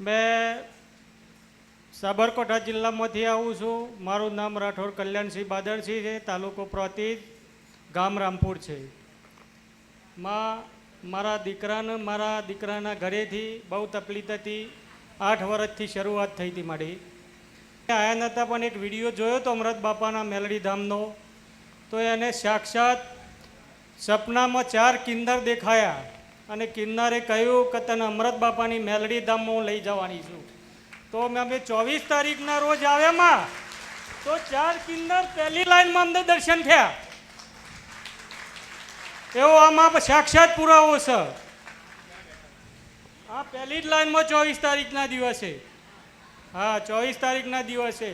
મેં સાબરકાંઠા જિલ્લામાંથી આવું છું. મારું નામ રાઠોડ કલ્યાણસિંહ બાદરસિંહ છે. તાલુકો પ્રોતિજ ગામ રામપુર છે. માં, મારા દીકરાને મારા દીકરાના ઘરેથી બહુ તકલીફ હતી. આઠ વર્ષથી શરૂઆત થઈ હતી મારી. આયા નહોતા પણ એક વીડિયો જોયો તો અમૃત બાપાના મેલડી ધામનો તો એને સાક્ષાત સપનામાં ચાર કિન્દર દેખાયા. અને કિન્નારે કહ્યું કે તને અમૃત બાપાની મેલડી ધામમાં હું લઈ જવાની છું. તો મેં અમે ચોવીસ તારીખના રોજ આવ્યામાં, તો ચાર કિન્નર પહેલી લાઈનમાં અમને દર્શન થયા. એવો આમાં સાક્ષાત પુરાવો છે. હા પહેલી જ લાઈનમાં ચોવીસ તારીખના દિવસે. હા, ચોવીસ તારીખના દિવસે.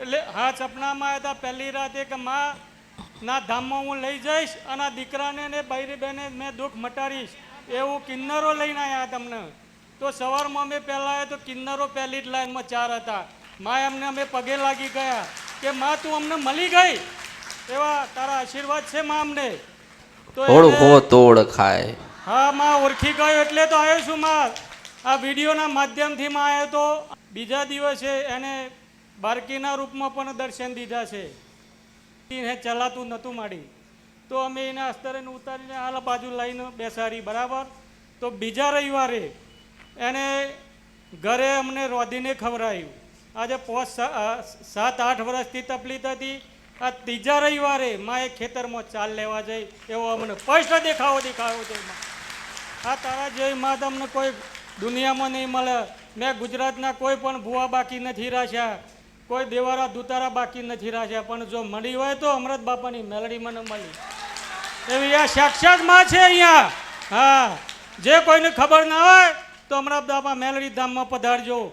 એટલે હા, સપનામાં હતા પહેલી રાતે કે માં, ના ધામમાં હું લઈ જઈશ અને દીકરાને ને બૈરી બેને મેં દુઃખ મટાડીશ. એવું કિન્નરો લઈને આવ્યા તમને. તો સવારમાં અમે પહેલાં આવ્યા તો કિન્નરો પહેલી જ લાઈનમાં ચાર હતા. માં અમને અમે પગે લાગી ગયા કે માં તું અમને મળી ગઈ? એવા તારા આશીર્વાદ છે માં અમને. તો એને- હો હા માં ઓળખી ગયો એટલે તો આવ્યો છું માં. આ વિડીયોના માધ્યમથી માં આવ્યો તો બીજા દિવસે એને બારકીના રૂપમાં પણ દર્શન દીધા છે. ચલાતું નહોતું માડી. તો અમે એના અસ્તરે ઉતારીને આ બાજુ લઈને બેસાડી, બરાબર? તો બીજા રવિવારે એને ઘરે અમને રોધીને ખવડાવ્યું આજે પોચ સાત, આઠ વર્ષથી તકલીફ હતી. આ ત્રીજા રવિવારે માએ ખેતરમાં ચાલ લેવા જઈ એવો અમને સ્પષ્ટ દેખાવો દેખાવો છે આ તારા જેવી માં તમને કોઈ દુનિયામાં નહીં મળે. મેં ગુજરાતના કોઈ પણ ભૂવા બાકી નથી રાખ્યા. કોઈ દેવારા દુતારા બાકી નથી રાખ્યા. પણ જો મળી હોય તો અમૃત બાપાની મેલડી મને મળી. એવી આ સાક્ષાતમાં છે અહીંયા. હા. જે કોઈને ખબર ના હોય તો બાપા મેલડી ધામમાં પધારજો.